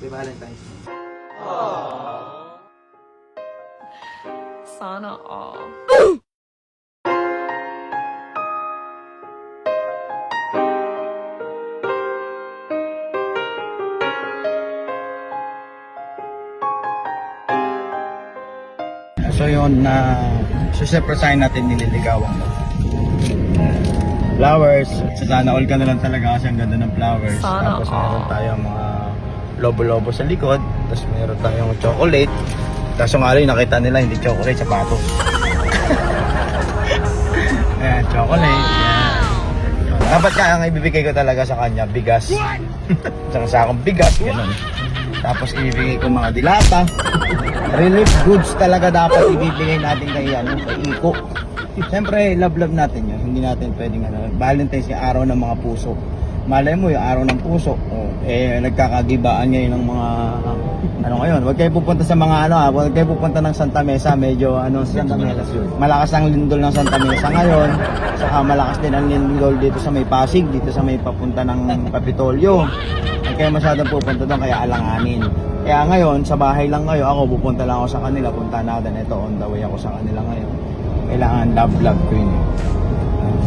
Happy Valentine's. Sana all. So yun na so syempre sign natin nililigawan. Flowers. So sana all ka na lang talaga kasi ang ganda ng flowers. Sana Tapos all. meron tayong mga lobo-lobo sa likod. Tapos meron tayong chocolate. Kaso nga rin nakita nila hindi chocolate, sapatos. Ayan, chocolate. Yan. Dapat ka ang ibibigay ko talaga sa kanya, bigas. Isang sakong bigas, ganun. Tapos ibibigay ko mga dilata. Relief goods talaga dapat ibibigay natin kay ano, kay Iko. Siyempre, love-love natin yun. Hindi natin pwedeng ano, Valentine's yung araw ng mga puso. Malay mo, yung araw ng puso, oh, eh, nagkakagibaan ngayon ng mga, ano ngayon, huwag kayo pupunta sa mga ano, ah, huwag kayo pupunta ng Santa Mesa, medyo, ano, Santa Mesa, malakas ang lindol ng Santa Mesa ngayon, saka malakas din ang lindol dito sa may Pasig, dito sa may papunta ng Kapitolyo. Huwag kayo masyadong pupunta doon, kaya alanganin. Kaya ngayon, sa bahay lang kayo, ako pupunta lang ako sa kanila, punta natin, ito, on the way ako sa kanila ngayon. Kailangan love love ko yun eh.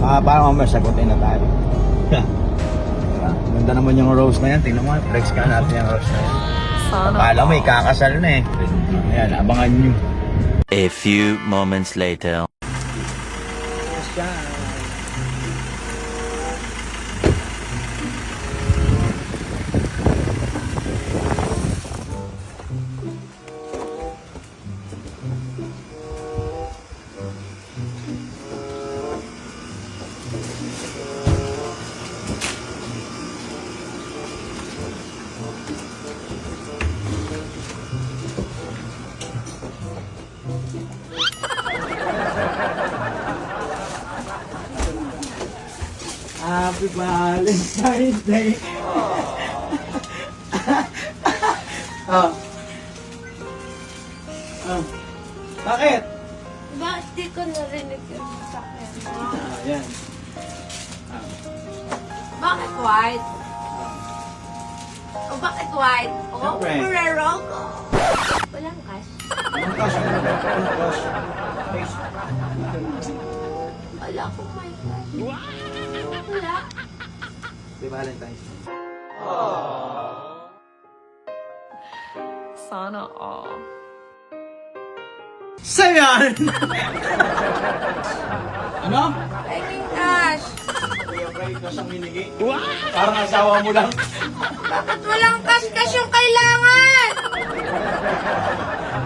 Ah, parang mamaya sagutin na tayo. Diba? Ganda naman yung rose na yan. Tingnan mo, flex ka natin yung rose na yan. Sana Akala mo, ikakasal na eh. Ayan, abangan nyo. A few moments later. Happy Valentine's Day. oh. Oh. Bakit? Bakit di ko narinig yung sasakyan? Ah, yan. Bakit white? O bakit white? O Siyempre. Ferrero ko. Walang cash. Anong cash? Anong cash? Face. Wala akong may cash. Wala. Happy Valentine's. Sana all. Sayan! ano? Cash. Fred, nasang hinigi? Parang asawa mo lang. Bakit walang cash? Cash yung kailangan.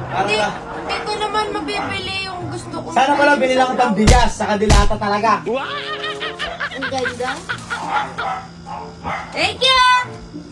Parang Hindi, na. hindi ko naman mabibili yung gusto ko. Sana pala binilang ng bigas sa kadilata talaga. Ang ganda. Thank you!